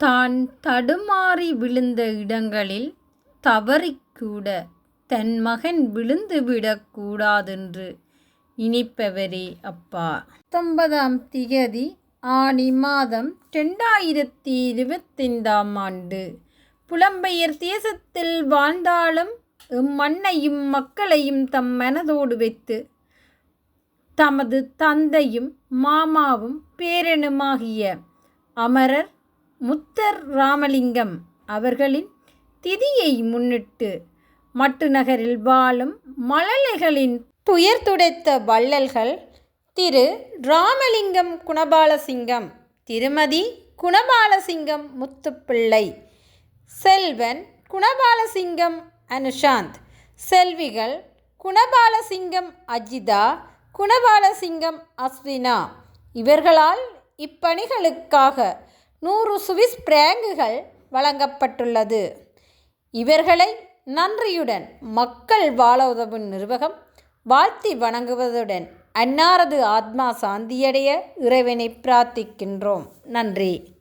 தான் தடுமாறி விழுந்த இடங்களில் தவறிக்கூட தன் மகன் விழுந்துவிடக்கூடாதென்று இனிப்பவரே அப்பா. பத்தொன்பதாம் திகதி ஆனி மாதம் ரெண்டாயிரத்தி இருபத்தைந்தாம் ஆண்டு. புலம்பெயர் தேசத்தில் வாழ்ந்தாலும் இம்மண்ணையும் மக்களையும் தம் மனதோடு வைத்து தமது தந்தையும் மாமாவும் பேரனுமாகிய அமரர் முத்தர் ராமலிங்கம் அவர்களின் திதியை முன்னிட்டு மட்டு நகரில் வாழும் மழலைகளின் துயர் துடைத்த வள்ளல்கள் திரு ராமலிங்கம் குணபாலசிங்கம் திருமதி குணபாலசிங்கம் முத்துப்பிள்ளை செல்வன் குணபாலசிங்கம் அனுஷாந்த் செல்விகள் குணபாலசிங்கம் அஜிதா குணபாலசிங்கம் அஸ்வினா. இவர்களால் இப்பணிகளுக்காக நூறு சுவிஸ் பிராங்குகள் வழங்கப்பட்டுள்ளது. இவர்களை நன்றியுடன் மக்கள் வாழ உதவும் நிர்வாகம் வாழ்த்தி வணங்குவதுடன் அன்னாரது ஆத்மா சாந்தியடைய இறைவனை பிரார்த்திக்கின்றோம். நன்றி.